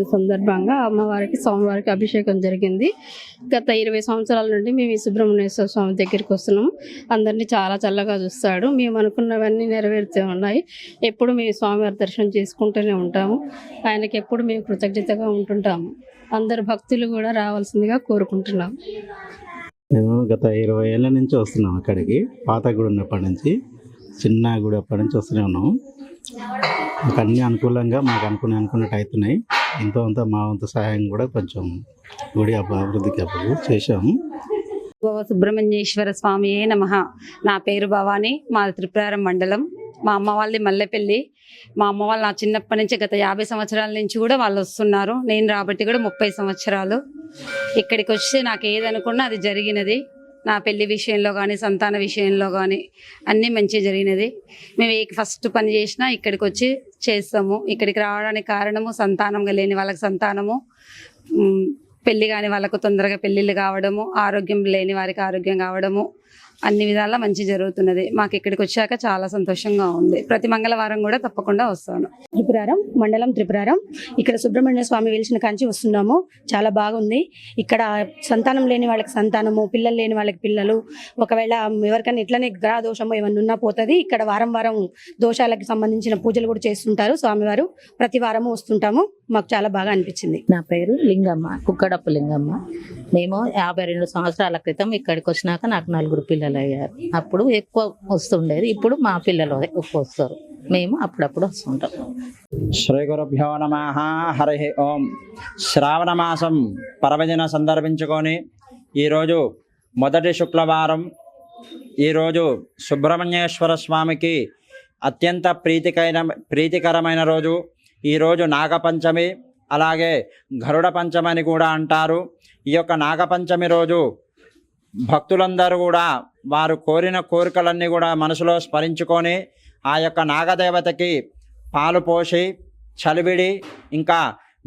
సందర్భంగా అమ్మవారికి స్వామివారికి అభిషేకం జరిగింది. గత ఇరవై సంవత్సరాల నుండి మేము ఈ సుబ్రహ్మణ్యేశ్వర స్వామి దగ్గరికి వస్తున్నాము అందరినీ చాలా చల్లగా చూస్తాడు. మేము అనుకున్నవన్నీ నెరవేరుతూ ఉన్నాయి. ఎప్పుడు మేము స్వామివారి దర్శనం చేసుకుంటూనే ఉంటాము. ఆయనకి ఎప్పుడు మేము కృతజ్ఞతగా ఉంటుంటాము. అందరు భక్తులు కూడా రావాల్సిందిగా కోరుకుంటున్నాం. మేము గత ఇరవై ఏళ్ళ నుంచి వస్తున్నాం అక్కడికి. పాత గుడి ఉన్నప్పటి నుంచి చిన్న గుడి అప్పటి నుంచి వస్తూనే ఉన్నాం. మాకు అన్ని అనుకూలంగా మాకు అనుకునే అనుకున్నట్టు అవుతున్నాయి. ఎంతో అంత మా వంతు సహాయం కూడా కొంచెం గుడి అభివృద్ధికి అప్పుడు చేశాము. గోవ సుబ్రహ్మణ్యేశ్వర స్వామియే నమ. నా పేరు భవాని మా త్రిపురారం మండలం. మా అమ్మ వాళ్ళది మల్లెపల్లి. మా అమ్మ వాళ్ళు నా చిన్నప్పటి నుంచి గత యాభై సంవత్సరాల నుంచి కూడా వాళ్ళు వస్తున్నారు. నేను రాబట్టి కూడా ముప్పై సంవత్సరాలు. ఇక్కడికి వచ్చి నాకు ఏదనుకున్నా అది జరిగినది. నా పెళ్ళి విషయంలో కానీ సంతాన విషయంలో కానీ అన్నీ మంచిగా జరిగినది. మేము ఫస్ట్ పని చేసినా ఇక్కడికి వచ్చి చేస్తాము. ఇక్కడికి రావడానికి కారణము సంతానంగా లేని వాళ్ళకి సంతానము. పెళ్ళి కాని వాళ్ళకు తొందరగా పెళ్ళిళ్ళు కావడము. ఆరోగ్యం లేని వారికి ఆరోగ్యం కావడము. అన్ని విధాలా మంచి జరుగుతున్నది. మాకు ఇక్కడికి వచ్చాక చాలా సంతోషంగా ఉంది. ప్రతి మంగళవారం కూడా తప్పకుండా వస్తాను. త్రిపురారం మండలం త్రిపురారం. ఇక్కడ సుబ్రహ్మణ్య స్వామి వెలిసిన కాంచి వస్తున్నాము. చాలా బాగుంది. ఇక్కడ సంతానం లేని వాళ్ళకి సంతానము పిల్లలు లేని వాళ్ళకి పిల్లలు. ఒకవేళ ఎవరికైనా ఇట్లనే గ్రహ దోషము ఏమన్నా ఉన్నా పోతుంది. ఇక్కడ వారం వారం దోషాలకు సంబంధించిన పూజలు కూడా చేస్తుంటారు స్వామివారు. ప్రతి వారము వస్తుంటాము. మాకు చాలా బాగా అనిపించింది. నా పేరు లింగమ్మ కుక్కడప్పు లింగమ్మ. మేము యాభై రెండు సంవత్సరాల క్రితం ఇక్కడికి వచ్చినాక నాకు నలుగురు పిల్లలు అయ్యారు. అప్పుడు ఎక్కువ వస్తుండేది ఇప్పుడు మా పిల్లలు ఎక్కువ వస్తారు. మేము అప్పుడప్పుడు వస్తుంటాం. శ్రీ గురుభ్యో నమ హరి ఓం. శ్రావణ మాసం పర్వదిన సందర్భించుకొని ఈరోజు మొదటి శుక్రవారం ఈరోజు సుబ్రహ్మణ్యేశ్వర స్వామికి అత్యంత ప్రీతికైన ప్రీతికరమైన రోజు. ఈరోజు నాగపంచమి అలాగే గరుడ పంచమి అని కూడా అంటారు. ఈ యొక్క నాగపంచమి రోజు భక్తులందరూ కూడా వారు కోరిన కోరికలన్నీ కూడా మనసులో స్మరించుకొని ఆ యొక్క నాగదేవతకి పాలు పోసి చలివిడి ఇంకా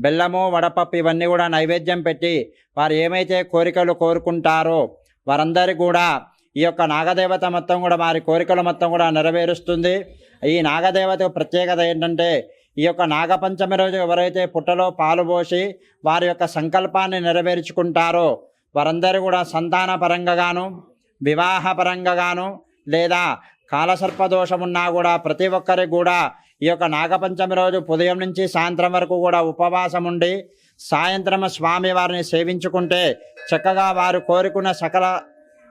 బెల్లము వడపప్పు ఇవన్నీ కూడా నైవేద్యం పెట్టి వారు ఏమైతే కోరికలు కోరుకుంటారో వారందరి కూడా ఈ యొక్క నాగదేవత మొత్తం కూడా వారి కోరికలు మొత్తం కూడా నెరవేరుస్తుంది. ఈ నాగదేవత ప్రత్యేకత ఏంటంటే ఈ యొక్క నాగపంచమి రోజు ఎవరైతే పుట్టలో పాలు పోసి వారి యొక్క సంకల్పాన్ని నెరవేర్చుకుంటారో వారందరూ కూడా సంతాన పరంగాను వివాహ పరంగాను లేదా కాలసర్పదోషం ఉన్నా కూడా ప్రతి ఒక్కరికి కూడా ఈ యొక్క నాగపంచమి రోజు ఉదయం నుంచి సాయంత్రం వరకు కూడా ఉపవాసం ఉండి సాయంత్రం స్వామి వారిని సేవించుకుంటే చక్కగా వారు కోరుకున్న సకల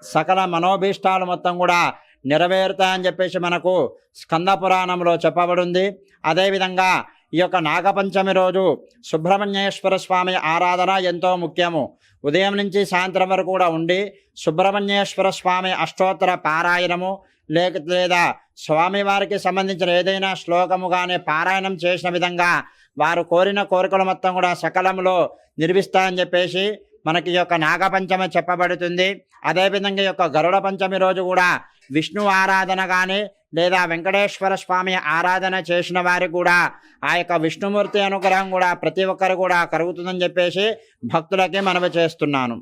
సకల మనోభీష్టాలు మొత్తం కూడా నెరవేరుతాయని చెప్పేసి మనకు స్కంద పురాణంలో చెప్పబడింది. అదేవిధంగా ఈ యొక్క నాగపంచమి రోజు సుబ్రహ్మణ్యేశ్వర స్వామి ఆరాధన ఎంతో ముఖ్యము. ఉదయం నుంచి సాయంత్రం వరకు కూడా ఉండి సుబ్రహ్మణ్యేశ్వర స్వామి అష్టోత్తర పారాయణము లేక లేదా స్వామివారికి సంబంధించిన ఏదైనా శ్లోకము కానీ పారాయణం చేసిన విధంగా వారు కోరిన కోరికలు మొత్తం కూడా సకలంలో నిర్మిస్తాయని చెప్పేసి మనకి యొక్క నాగపంచమి చెప్పబడుతుంది. అదేవిధంగా ఈ యొక్క గరుడ పంచమి రోజు కూడా విష్ణు ఆరాధన కానీ లేదా వెంకటేశ్వర స్వామి ఆరాధన చేసిన వారికి కూడా ఆ యొక్క విష్ణుమూర్తి అనుగ్రహం కూడా ప్రతి ఒక్కరు కూడా కలుగుతుందని చెప్పేసి భక్తులకి మనవి చేస్తున్నాను.